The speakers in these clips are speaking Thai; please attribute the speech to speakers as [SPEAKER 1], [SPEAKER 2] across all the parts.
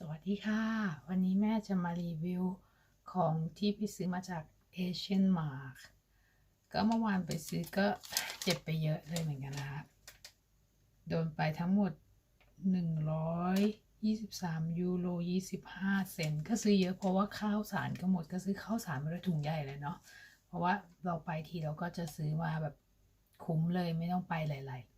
[SPEAKER 1] สวัสดีค่ะ วันนี้แม่จะมารีวิวของที่พี่ซื้อมาจาก Asian Mark ก็เมื่อวานไปซื้อก็เจ็บไปเยอะเลยเหมือนกันนะคะ โดนไปทั้งหมด 123 ยูโร 25 เซนก็ซื้อเยอะเพราะว่าข้าวสารก็หมดก็ซื้อข้าวสารมาด้วยถุงใหญ่เลยเนาะ เพราะว่าเราไปทีเราก็จะซื้อมาแบบคุ้มเลยไม่ต้องไปหลาย ๆ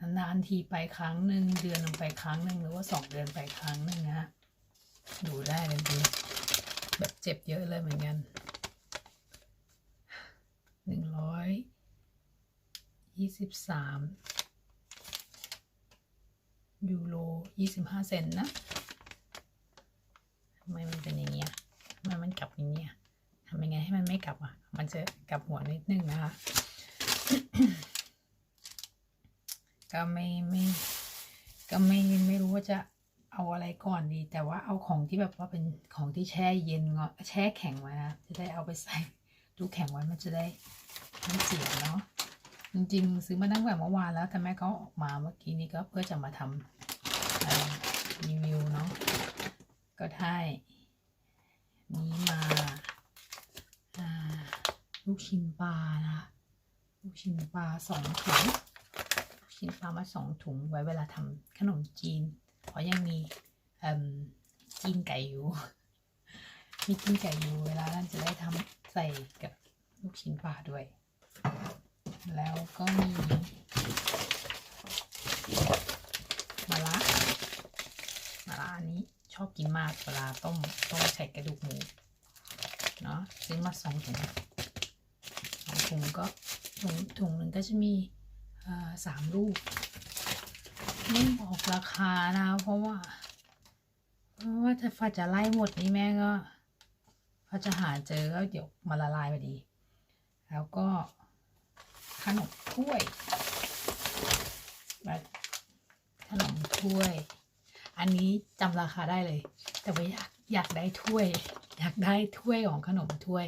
[SPEAKER 1] นานๆทีไปครั้งหนึ่งเดือนหนึ่งไปครั้งหนึ่งหรือว่าสองเดือนไปครั้งหนึ่งนะฮะดูได้เลยดีแบบเจ็บเยอะเลยเหมือนกันหนึ่งร้อยยี่สิบสามยูโรยี่สิบห้าเซนนะทำไมมันเป็นอย่างเงี้ยทำไมมันกลับอย่างเงี้ยทำยังไงให้มันไม่กลับอะ มันจะกลับหัวนิดนึงนะคะ ก็ไม่ไม่ก็ไม่ไม่รู้ว่าจะเอาอะไรก่อนดี แต่ว่าเอาของที่แบบว่าเป็นของที่แช่เย็นเงาะแช่แข็งไว้นะจะได้เอาไปใส่ดูแข็งไว้มันจะได้ไม่เสียเนาะจริงๆ ซื้อมาตั้งแต่เมื่อวานแล้ว แต่แม่ก็ออกมาเมื่อกี้นี้ก็เพื่อจะมาทำรีวิวเนาะก็ได้นี้มาลูกชิ้นปลานะลูกชิ้นปลาสองถุง ชิ้นปลามาสองถุงไว้เวลาทำขนมจีนเพราะยังมีจีนไก่อยู่ มีจีนไก่อยู่เวลานั้นจะได้ทำใส่กับลูกชิ้นปลาด้วย แล้วก็มีมะระมะระอันนี้ชอบกินมากเวลาต้มต้มใส่กระดูกหมูเนาะซื้อมาสองถุงสองถุงก็ถุงถุงหนึ่งก็จะมี สามลูกไม่บอกราคานะ เพราะว่า เพราะว่าถ้าฟาจะไล่หมดนี่แม่ก็ฟ้าจะหาเจอก็เดี๋ยวมาละลายพอดี แล้วก็ขนมถ้วยแบบขนมถ้วย อันนี้จำราคาได้เลย แต่ว่าอยากอยากได้ถ้วย อยากได้ถ้วยของขนมถ้วย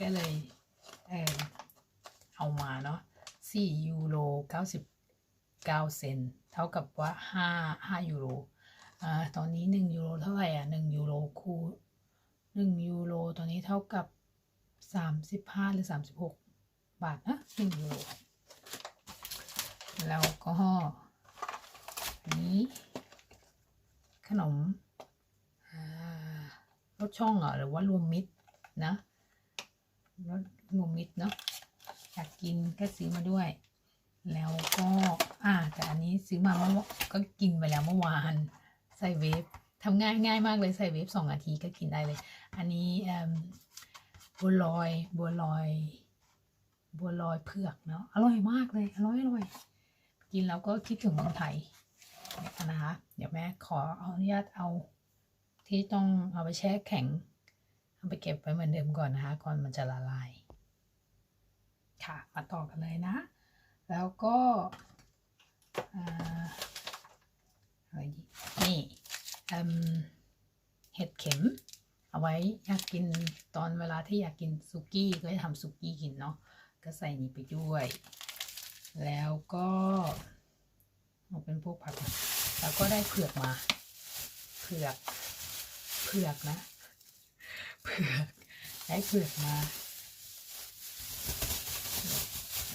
[SPEAKER 1] ก็เลยเออเอามาเนาะ สี่ยูโรเก้าสิบเก้าเซนเท่ากับว่าห้าห้ายูโรอ่าตอนนี้หนึ่งยูโรเท่าไหร่อะหนึ่งยูโรคูณหนึ่งยูโรตอนนี้เท่ากับสามสิบห้าหรือสามสิบหกบาทนะหนึ่งยูโรแล้วก็นี้ขนมรสช่องเหรอหรือว่ารวมมิตรนะรสรวมมิตรเนาะ อยากกินก็ซื้อมาด้วย แล้วก็อ่าแต่อันนี้ซื้อมาเมื่อก็กินไปแล้วเมื่อวานใส่เวฟทำง่ายง่ายมากเลยใส่เวฟสองนาทีก็กินได้เลย อันนี้บัวลอยบัวลอย บัวลอยเผือกเนาะอร่อยมากเลยอร่อยอร่อยกินแล้วก็คิดถึงเมืองไทยนะคะเดี๋ยวแม่ขออนุญาตเอาที่ต้องเอาไปแช่แข็งเอาไปเก็บไว้เหมือนเดิมก่อนนะคะก่อนมันจะละลาย ค่ะ มาต่อกันเลยนะ แล้วก็อะไรดีนี่เห็ดเข็ม เอาไว้อยากกินตอนเวลาที่อยากกินซุกี้ก็จะทำซุกี้กินเนาะก็ใส่นี้ไปด้วย แล้วก็เอาเป็นพวกผัก แล้วก็ได้เผือกมา เผือก เผือกนะ เผือก ได้เผือกมา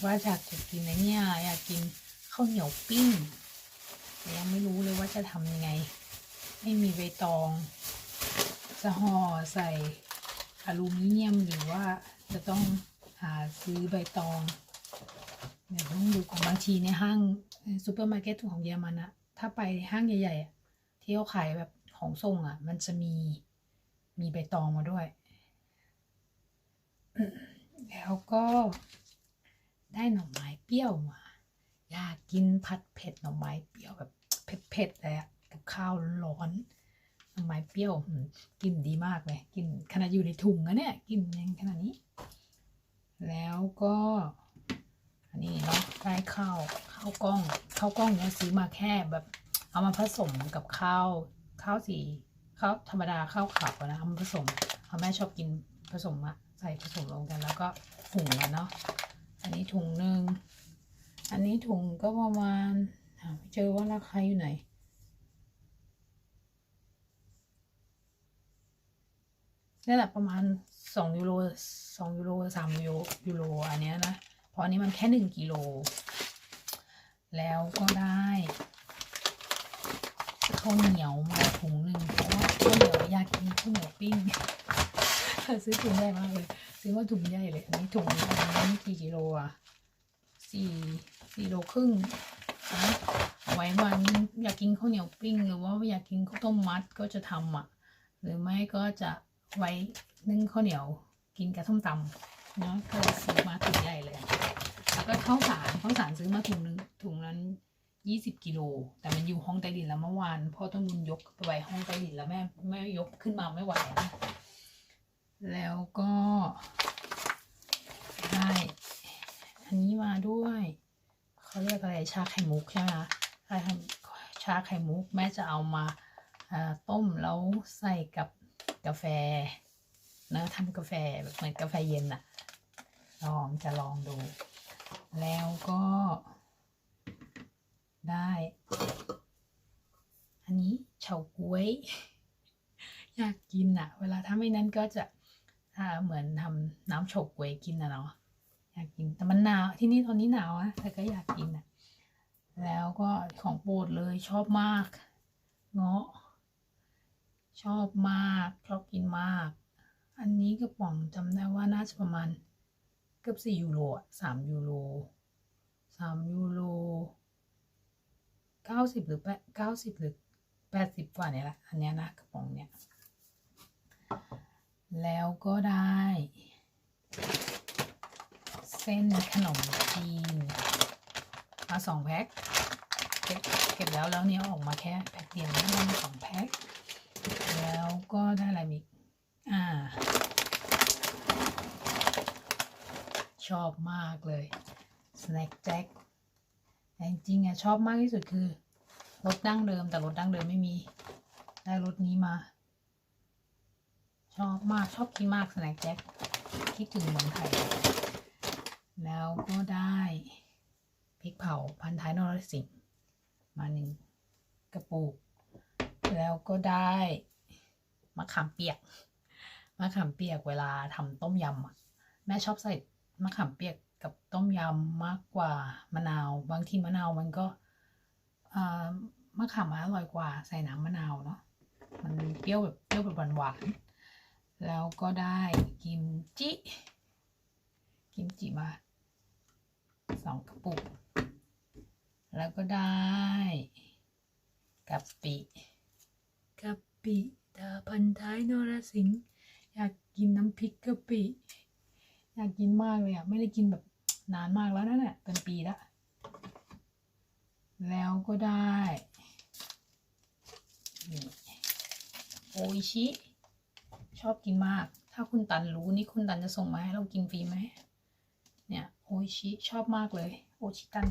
[SPEAKER 1] ว่าอยากจะกินอะไรเนี่ยอยากกินข้าวเหนียวปิ้งแต่ยังไม่รู้เลยว่าจะทำยังไง ไม่มีใบตอง จะห่อใส่อลูมิเนียมหรือว่าจะต้องหาซื้อใบตองเดี๋ยวต้องดูของบางทีในห้างซูเปอร์มาร์เก็ตของเยอรมันอะถ้าไปห้างใหญ่ๆที่เขาขายแบบของส่งอะมันจะมีมีใบตองมาด้วย แล้วก็ ได้หน่อไม้เปรี้ยวมา อยากกินผัดเผ็ดหน่อไม้เปรี้ยวแบบเผ็ดๆเลยอะกับข้าวร้อนหน่อไม้เปรี้ยวอืมกินดีมากเลยกินขนาดอยู่ในถุงนะเนี่ยกินยังขนาดนี้ แล้วก็อันนี้เนาะได้ข้าวข้าวกล้องข้าวกล้องเนี่ยซื้อมาแค่แบบ เอามาผสมกับข้าวข้าวสีข้าวธรรมดาข้าวขาวนะเอามาผสมเพราะแม่ชอบกินผสมอะใส่ผสมลงกันแล้วก็หุงมันเนาะ อันนี้ถุงหนึ่ง อันนี้ถุงก็ประมาณหาไม่เจอว่าราคาอยู่ไหน นี่แหละประมาณสองยูโรสองยูโรสามยูโรยูโรอันเนี้ยนะ เพราะอันนี้มันแค่หนึ่งกิโล แล้วก็ได้ข้าวเหนียวมาถุงหนึ่งเพราะว่าข้าวเหนียวอยากกินข้าวเหนียวปิ้ง ซื้อถุงใหญ่มากเลย ซื้อมาถุงใหญ่เลย อันนี้ถุงนี้อันนี้กี่กิโลอะสี่สี่โลครึ่งนะเอาไว้วันอยากกินข้าวเหนียวปิ้ง หรือว่าอยากกินข้าวต้มมัดก็จะทำอะ หรือไม่ก็จะไว้นึ่งข้าวเหนียวกินกับส้มตำเนาะก็เลยซื้อมาถุงใหญ่เลย แล้วก็ข้าวสารข้าวสารซื้อมาถุงนึงถุงนั้นยี่สิบกิโล แต่มันอยู่ห้องใต้ดินแล้วเมื่อวานพ่อต้องมุนยกไปไว้ห้องใต้ดินแล้วแม่แม่ยกขึ้นมาไม่ไหวนะ แล้วก็ได้อันนี้มาด้วยเขาเรียกอะไรชาไข่มุกใช่ไหมคะใช่ทำชาไข่มุกแม่จะเอามาอ่าต้มแล้วใส่กับกาแฟนะทำกาแฟแบบเหมือนกาแฟเย็นอะลองจะลองดู แล้วก็ได้ อันนี้เฉาก๊วย อยากกินอะเวลาถ้าไม่นั้นก็จะ ถ้าเหมือนทำน้ำเฉาก๊วยกินนะเนาะอยากกินแต่มันหนาวที่นี่ตอนนี้หนาวอะแต่ก็อยากกินอะแล้วก็ของโปรดเลยชอบมากเงาะชอบมากชอบกินมาก อันนี้กระป๋องจำได้ว่าน่าจะประมาณเกือบสี่ยูโรอะสามยูโรสามยูโรเก้าสิบหรือแปดเก้าสิบหรือแปดสิบกว่าเนี่ยละอันเนี้ยนะกระป๋องเนี้ย แล้วก็ได้ เส้นขนมจีนมาสองแพ็คเก็บแล้วแล้วเนี้ยออกมาแค่แพ็คเดียวไม่ได้มาสองแพ็คแล้วก็ได้อะไรมีกอ่า ชอบมากเลย snack jack แต่จริงๆอะชอบมากที่สุดคือรสดั้งเดิมแต่รสดั้งเดิมไม่มี ได้รสนี้มา ชอบมากชอบกินมาก snack jack คิดถึงเมืองไทย แล้วก็ได้พริกเผาพันท้ายนรสิงห์มาหนึ่งกระปุก แล้วก็ได้มะขามเปียกมะขามเปียกเวลาทำต้มยำอะแม่ชอบใส่มะขามเปียกกับต้มยำมากกว่ามะนาว บางทีมะนาวมันก็มะขามอร่อยกว่าใส่น้ำมะนาวเนาะมันเปรี้ยวแบบเปรี้ยวแบบหวานๆ แล้วก็ได้กิมจิ กิมจิมาสองกระปุก แล้วก็ได้กะปิกะปิตาพันท้ายนรสิงห์อยากกินน้ำพริกกะปิ อยากกินมากเลยอะ ไม่ได้กินแบบนานมากแล้วนั่นแหละเป็นปีละ แล้วก็ได้นี่โออิชิ ชอบกินมาก ถ้าคุณตันรู้นี่คุณตันจะส่งมาให้เรากินฟรีไหม เนี่ยโอชิชอบมากเลย โอชิตัน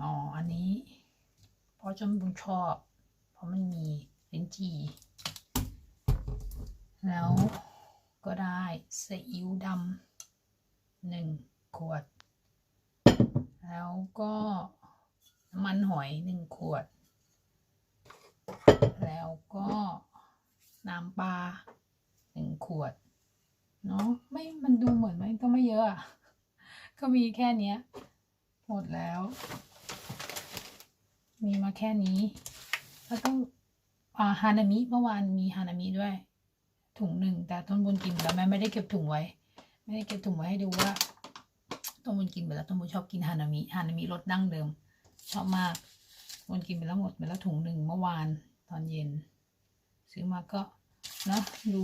[SPEAKER 1] อ๋อ อันนี้ เพราะจำบุญชอบ เพราะมันมีลิ้นจี่แล้วก็ได้ซีอิ๊วดำหนึ่งขวด แล้วก็น้ำมันหอยหนึ่งขวด แล้วก็ น้ำปลาหนึ่งขวด เนาะไม่มันดูเหมือนไมันก็ไม่เยอะอะก็มีแค่นี้หมดแล้ว มีมาแค่นี้แล้วต้องอ่าฮานามิเมื่อวานมีฮานามิด้วย ถุงหนึ่งแต่ต้นบุญกินแล้วแม่ไม่ได้เก็บถุงไว้ ไม่ได้เก็บถุงไว้ให้ดูว่าต้นบุญกินไปแล้วต้นบุญชอบกินฮานามิฮานามิรสดั้งเดิม ชอบมากบุญกินไปแล้วหมดไปแล้วถุงหนึ่งเมื่อวานตอนเย็น ซื้อมาก็เนะดู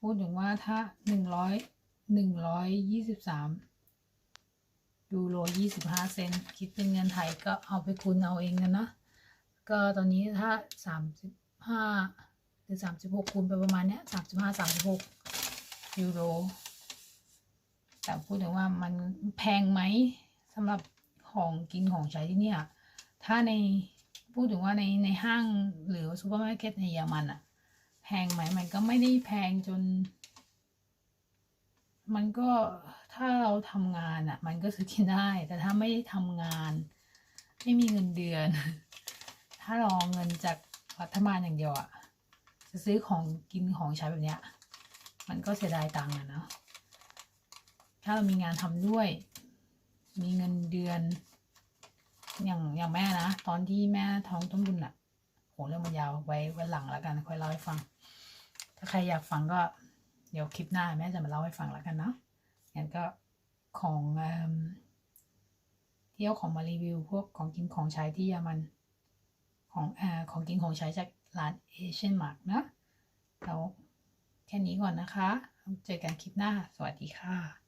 [SPEAKER 1] พูดถึงว่าถ้าหนึ่งร้อยหนึ่งร้อยยี่สิบสามยูโรยี่สิบห้าเซนคิดเป็นเงินไทยก็เอาไปคูณเอาเองกันนะก็ตอนนี้ถ้าสามสิบห้าหรือสามสิบหกคูณไปประมาณเนี้ยสามสิบห้าสามสิบหกยูโรแต่พูดถึงว่ามันแพงไหมสำหรับของกินของใช้ที่เนี่ยถ้าใน พูดถึงว่าในในห้างหรือซูเปอร์มาร์เก็ตในเยอรมันอะแพงไหมมันก็ไม่ได้แพงจน มันก็ถ้าเราทำงานอะมันก็ซื้อกินได้ แต่ถ้าไม่ได้ทำงาน ไม่มีเงินเดือน ถ้ารอเงินจากรัฐบาลอย่างเดียวอะจะซื้อของกินของใช้แบบเนี้ย มันก็เสียดายตังค์อะเนาะถ้าเรามีงานทำด้วย มีเงินเดือน อย่างอย่างแม่นะ ตอนที่แม่ท้องต้นบุญอะโหเรื่องมันยาวไว้วันหลังแล้วกันค่อยเล่าให้ฟัง ถ้าใครอยากฟังก็ เดี๋ยวคลิปหน้าแม่จะมาเล่าให้ฟังแล้วกันเนาะงั้นก็ของเที่ยวของมารีวิว พวกของกินของใช้ที่เยอรมันของอของกินของใช้จากร้านเอเชียนมาร์กนะแล้วแค่นี้ก่อนนะคะ เจอกันคลิปหน้า สวัสดีค่ะ